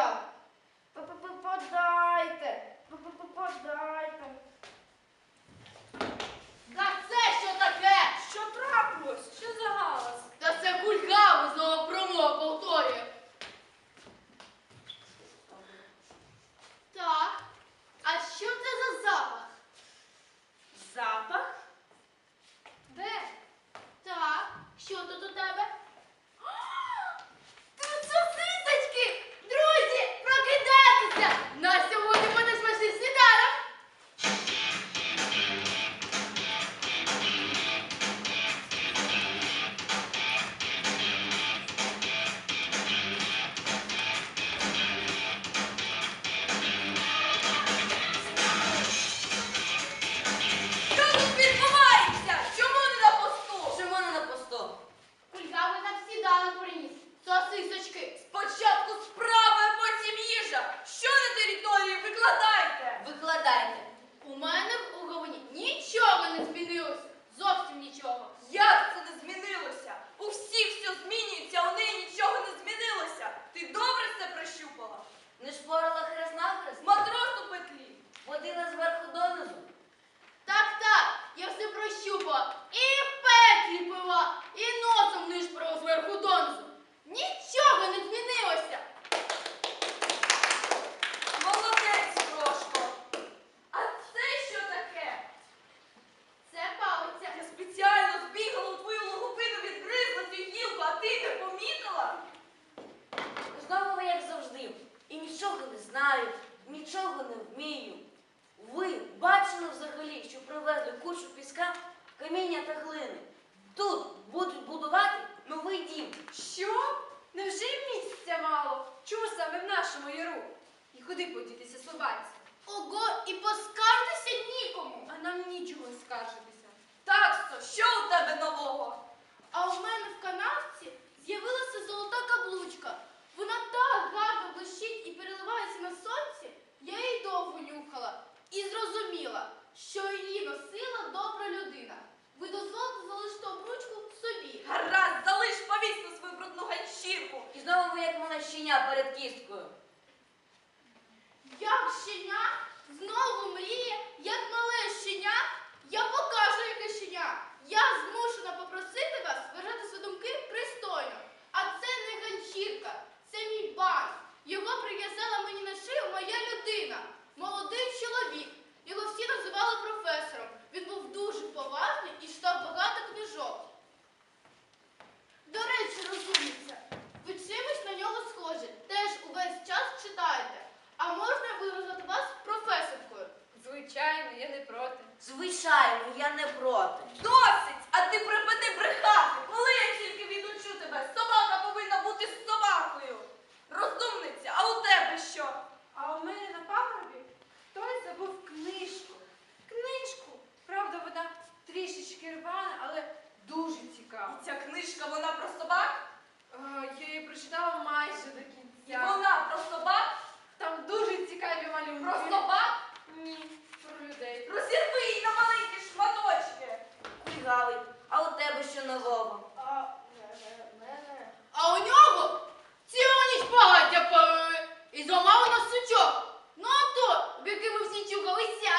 як? Подайте, подайте. Та це що таке? Що трапилось? Що за галас? Та це кульгаву знову промокав. не знаю, нічого не вмію. Ви бачили взагалі, що привезли кучу піска, каміння та глини. Тут будуть будувати новий дім. Що? Невже й місця мало? Чому саме в нашому яру? І куди подітися собаці? Ого, і поскаржитися нікому. А нам нічого скаржитися. Так, що у тебе нового? А у мене в канавці з'явилася золота каблука. перед кісткою. Розірви її на маленькі шматочки. Кульгавий, а у тебе що нового? А. Е, е, е, а у нього цілу ніч багаття парили. І зламав нас сучок. Ну а то, в який ми всі чухалися.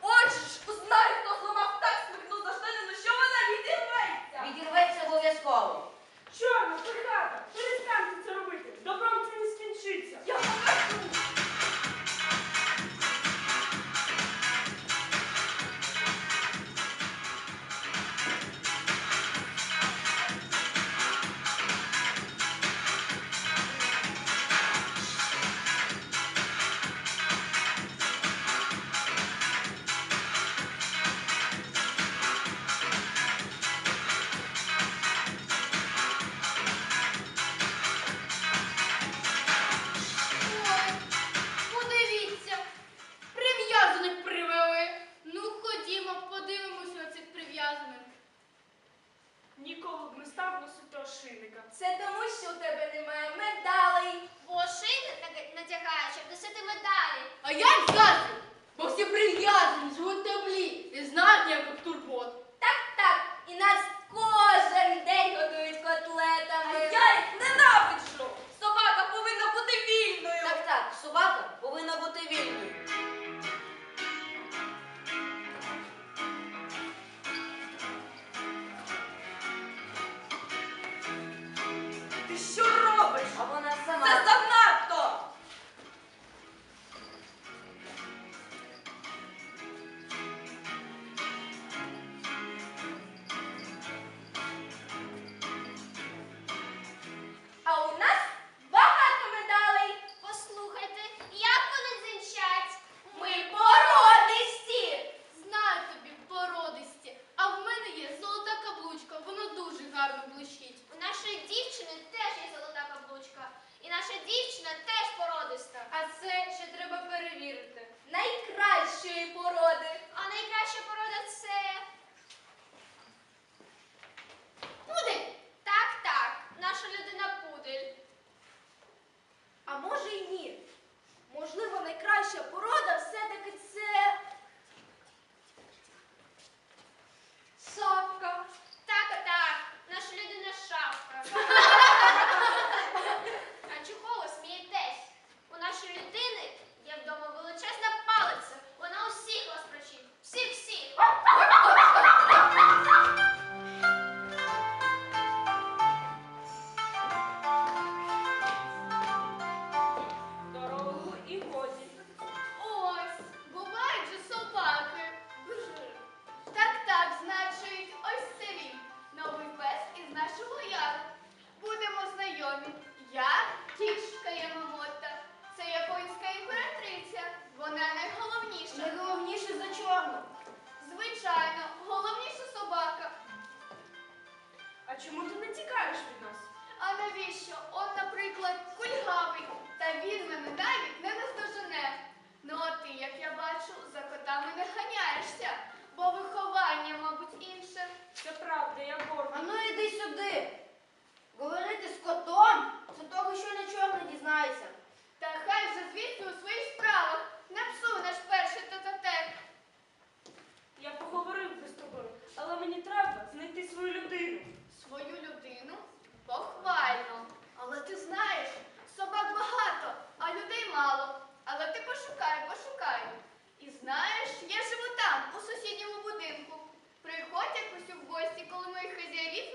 хочеш ж, узнай, хто зламав так смикнув за штанину, що вона відірветься. Відірветься обов'язково. Чорно, ну, кульгавий.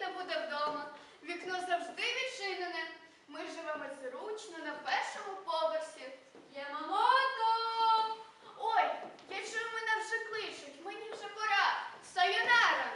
не буде вдома. Вікно завжди відчинене. Ми живемо зручно на першому поверсі. Ямамото! Ой, я чую, мене вже кличуть, мені вже пора. Сайонара!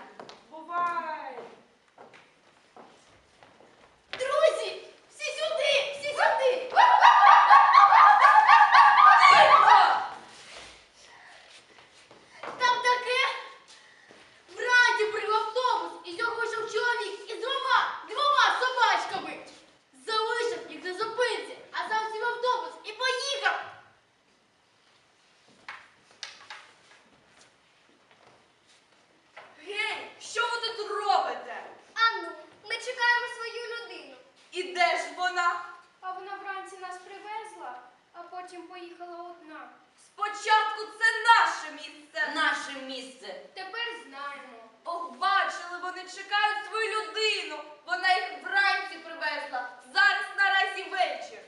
наше місце. Тепер знаємо. Ох, бачили, вони чекають свою людину. Вона їх вранці привезла. Зараз наразі вечір.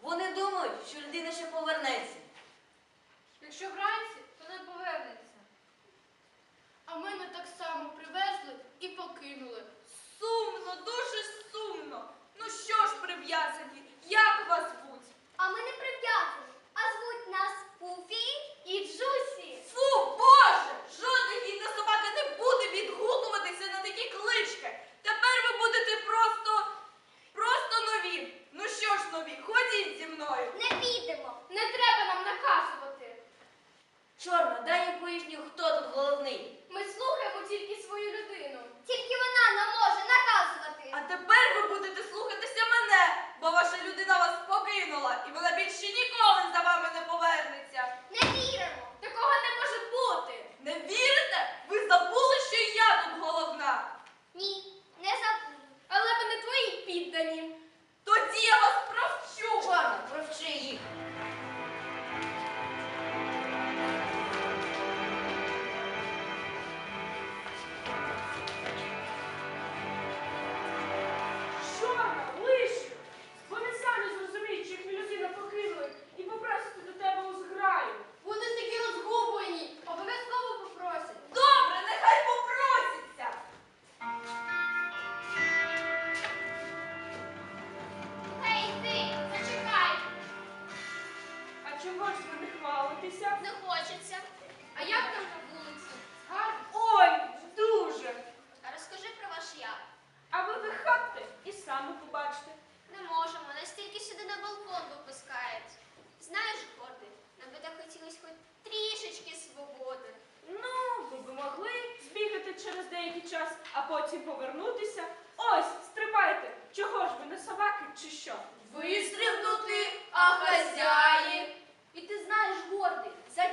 Вони думають, що людина ще повернеться. Якщо вранці, то не повернеться. А мене так само привезли і покинули. Сумно, дуже.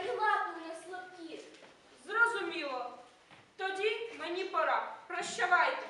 і лапи у слабкі. Зрозуміло. Тоді мені пора. Прощавайте.